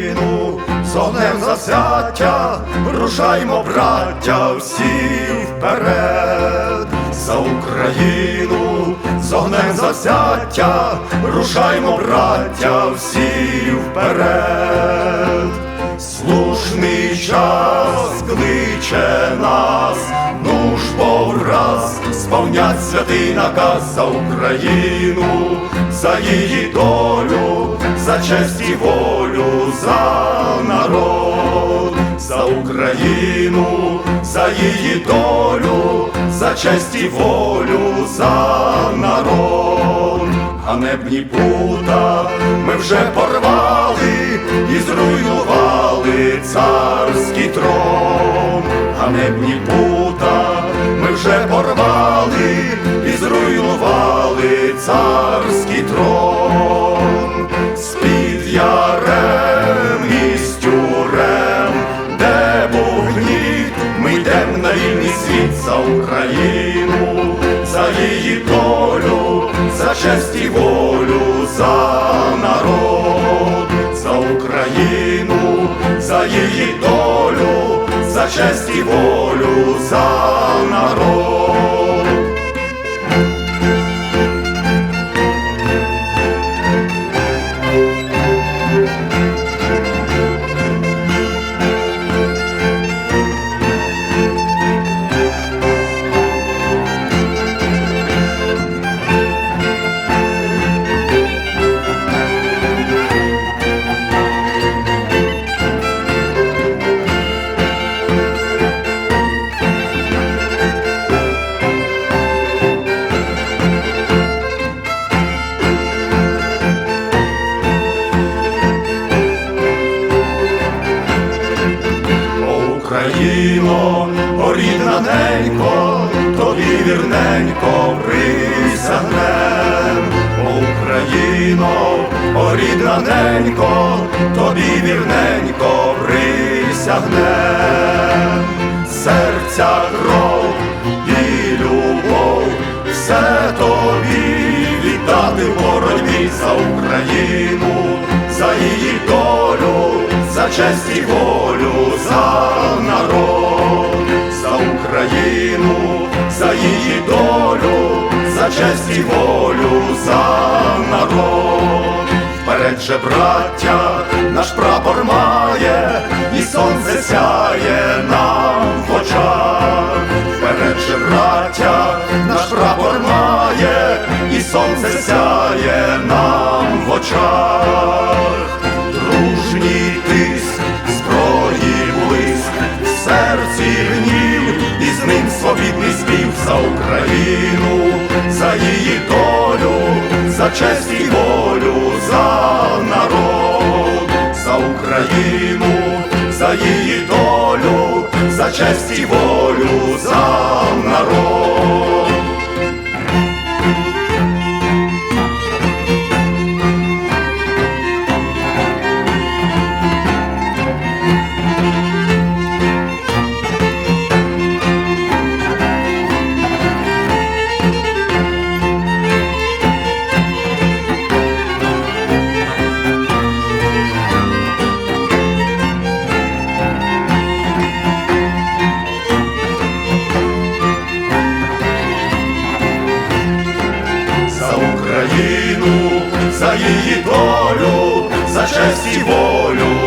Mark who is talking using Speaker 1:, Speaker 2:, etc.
Speaker 1: Україну, з огнем рушаймо, браття, всі вперед, за Україну, з огнем завзяття, рушаймо, браття, всі вперед. Слушний час кличе нас, ну ж бо враз сповнять святий наказ за Україну, за її долю, за честь і волю, за народ, за Україну, за її долю, за честь і волю, за народ. Ганебні пута ми вже порвали і зруйнували царський трон. Ганебні пута ми вже порвали за честь і волю, за народ, за Україну, за її долю, за честь і волю, за народ. Україно, о тобі вірненько присягнем. О, Україно, о рідна ненько, тобі вірненько присягнем. Серця кров і любов, все тобі віддати боротьбі за Україну, за її долю, честь і волю, за народ, за Україну, за її долю, за честь і волю, за народ. Вперед же, браття, наш прапор має, і сонце сяє нам в очах. Вперед же, браття, наш прапор має, і сонце сяє нам в очах. Честь і волю, за народ, за Україну, за її долю, за честь і волю, за народ. Україну, за її долю, за честь і волю.